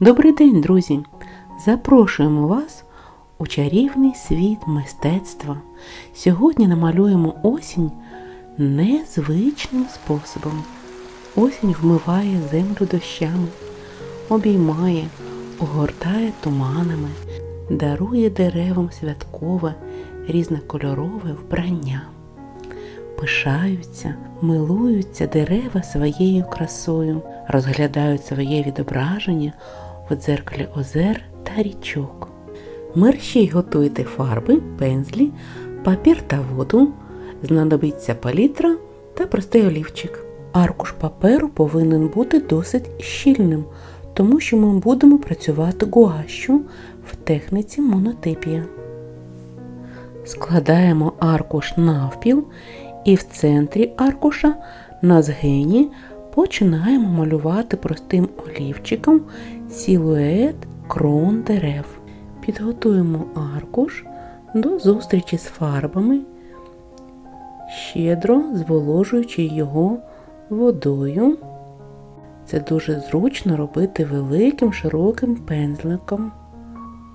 Добрий день, друзі! Запрошуємо вас у чарівний світ мистецтва. Сьогодні намалюємо осінь незвичним способом. Осінь вмиває землю дощами, обіймає, огортає туманами, дарує деревам святкове, різнокольорове вбрання. Пишаються, милуються дерева своєю красою, розглядають своє відображення у дзеркалі озер та річок. Мерщій готуйте фарби, пензлі, папір та воду, знадобиться палітра та простий олівчик. Аркуш паперу повинен бути досить щільним, тому що ми будемо працювати гуашю в техніці монотипія. Складаємо аркуш навпіл і в центрі аркуша на згині починаємо малювати простим олівчиком силует крон дерев. Підготуємо аркуш до зустрічі з фарбами, щедро зволожуючи його водою. Це дуже зручно робити великим широким пензликом.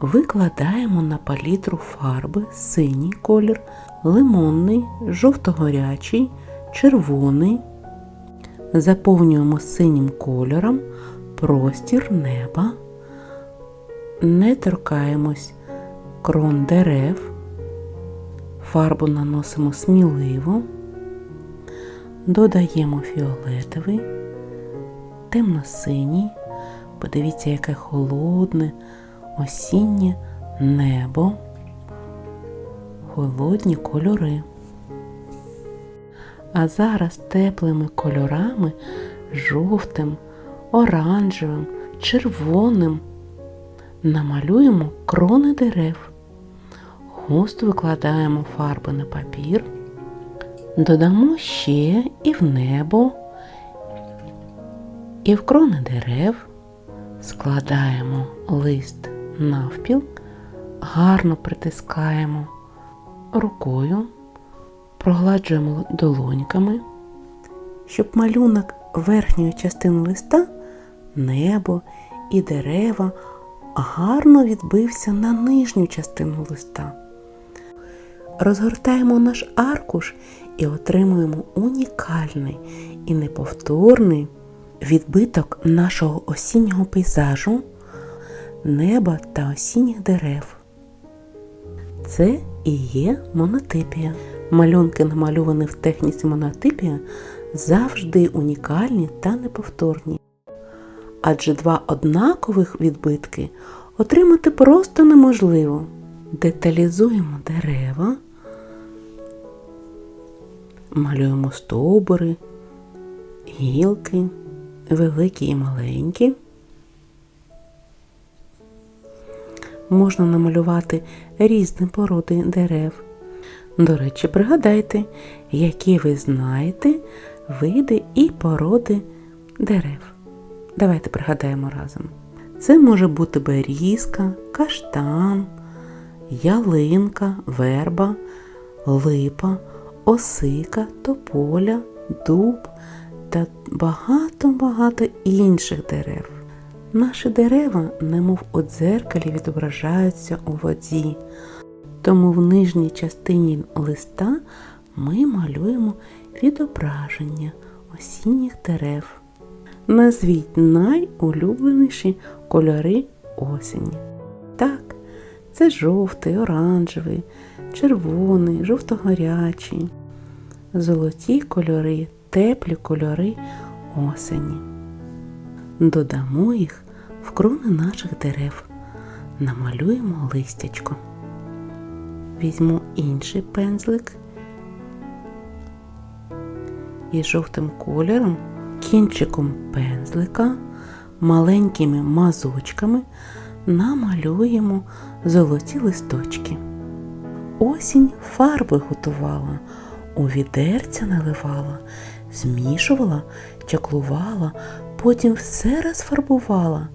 Викладаємо на палітру фарби синій колір, лимонний, жовтогорячий, червоний. Заповнюємо синім кольором простір неба. Не торкаємось крон дерев. Фарбу наносимо сміливо. Додаємо фіолетовий, темно-синій. Подивіться, яке холодне осіннє небо, холодні кольори. А зараз теплими кольорами жовтим, оранжевим, червоним намалюємо крони дерев. Густо викладаємо фарби на папір, додамо ще і в небо, і в крони дерев, складаємо лист навпіл, гарно притискаємо рукою, прогладжуємо долоньками, щоб малюнок верхньої частини листа, небо і дерева гарно відбився на нижню частину листа. Розгортаємо наш аркуш і отримуємо унікальний і неповторний відбиток нашого осіннього пейзажу неба та осінніх дерев. Це і є монотипія. Малюнки, намальовані в техніці монотипія, завжди унікальні та неповторні. Адже два однакових відбитки отримати просто неможливо. Деталізуємо дерева, малюємо стовбури, гілки, великі і маленькі. можна намалювати різні породи дерев. До речі, пригадайте, які ви знаєте види і породи дерев. Давайте пригадаємо разом. Це може бути берізка, каштан, ялинка, верба, липа, осика, тополя, дуб та багато-багато інших дерев. Наші дерева, немов у дзеркалі, відображаються у воді, тому в нижній частині листа ми малюємо відображення осінніх дерев. Назвіть найулюбленіші кольори осені. Так, це жовтий, оранжевий, червоний, жовтогорячий, золоті кольори, теплі кольори осені. Додамо їх в крони наших дерев, намалюємо листячко. Візьму інший пензлик і жовтим кольором, кінчиком пензлика, маленькими мазочками намалюємо золоті листочки. Осінь фарби готувала, у відерця наливала, змішувала, чаклувала, потім все розфарбувала.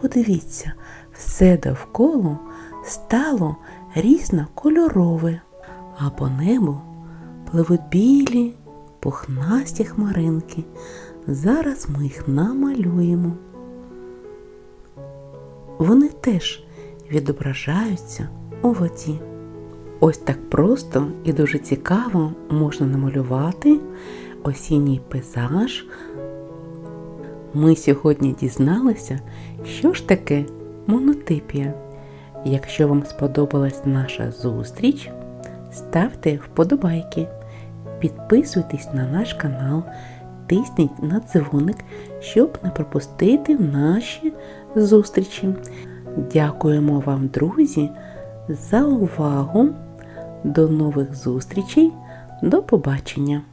Подивіться, все довкола стало різнокольорове, а по небу пливуть білі, пухнасті хмаринки. Зараз ми їх намалюємо. вони теж відображаються у воді. Ось так просто і дуже цікаво можна намалювати осінній пейзаж. Ми сьогодні дізналися, що ж таке монотипія. Якщо вам сподобалась наша зустріч, ставте вподобайки, підписуйтесь на наш канал, тисніть на дзвоник, щоб не пропустити наші зустрічі. Дякуємо вам, друзі, за увагу. До нових зустрічей. До побачення!